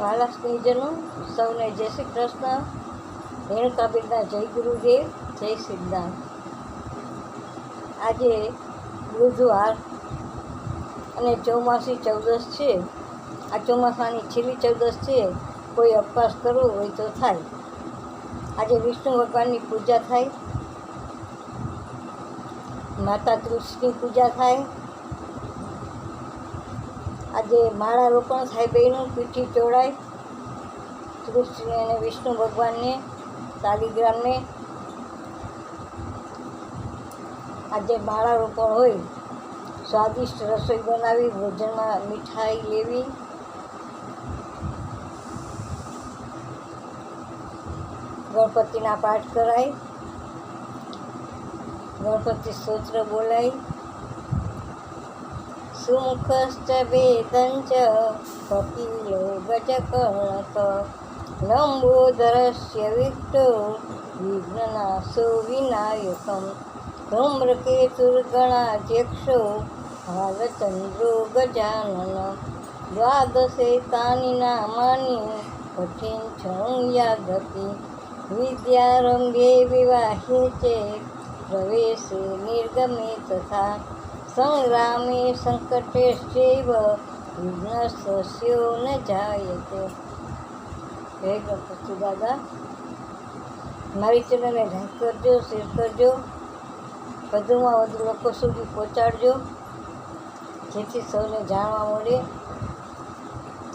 વાલા સ્નેહીજનો સૌને જય શ્રી કૃષ્ણ. રેણુકાબેનના જય ગુરુદેવ, જય સિદ્ધાંત આજે બુધવાર અને ચોમાસી ચૌદસ છે. આ ચોમાસાની છેલ્લી ચૌદસ છે. કોઈ ઉપવાસ કરવો હોય તો થાય. આજે વિષ્ણુ ભગવાનની પૂજા થાય. માતા કૃષ્ણની પૂજા થાય. આજે માળા રોપણ બહેનું પીઠી ચોડાય કૃષ્ણ અને વિષ્ણુ ભગવાનને શાલિગ્રામને આજે માળા રોપણ હોય, સ્વાદિષ્ટ રસોઈ બનાવી, ભોજનમાં મીઠાઈ લેવી. ગણપતિના પાઠ કરાય, ગણપતિ સ્તોત્ર બોલાય. સુમુખશ્ચ વેદञ्च કપિલો ગજકર્ણક લંબોદરસ્ય વિષ્ટો વિઘ્નનાશો વિનાયકમ ધૂમ્રકેતુર્ગણાધ્યક્ષો ભાલચંદ્રો ગજાનન દ્વાદશે તાની નામાની કઠિન છં યાદપી વિદ્યારંભે વિવાહે ચે પ્રવેશે નિર્ગમે તથા સંગ્રામે સંકટેશ્ચૈવ વિઘ્નસ્યો ન જાયતે હે ગણપતિ દાદા, મારી ચેનલને લાઈક કરજો, શેર કરજો, વધુમાં વધુ લોકો સુધી પહોંચાડજો, જેથી સૌને જાણવા મળે,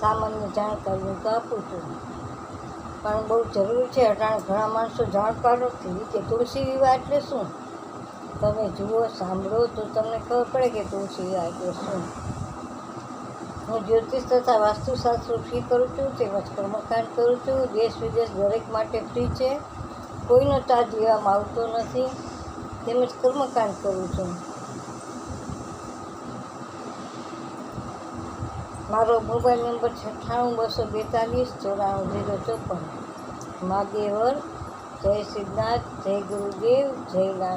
સામાન્ય જાણકારી હું તો આપું છું. પણ બહુ જરૂરી છે, અટાણે ઘણા માણસો જાણકાર નથી. કે તુલસી વિવાહ એટલે શું? તમે જુઓ, સાંભળો, તો તમને ખબર પડે કે વિવાહ એટલે શું હું જ્યોતિષ તથા વાસ્તુશાસ્ત્ર ફ્રી કરું છું, તેમજ કર્મકાંડ કરું છું. દેશ વિદેશ દરેક માટે ફ્રી છે. કોઈનો ચાર્જ લેવામાં આવતો નથી. તેમજ કર્મકાંડ કરું છું. મારો મોબાઈલ નંબર છઠ્ઠાણું, બસો બેતાલીસ, ચોરાણું ઝીરો ચોપન. મહાદેવર જય સિદ્ધનાથ, જય ગુરુદેવ, જય નાથ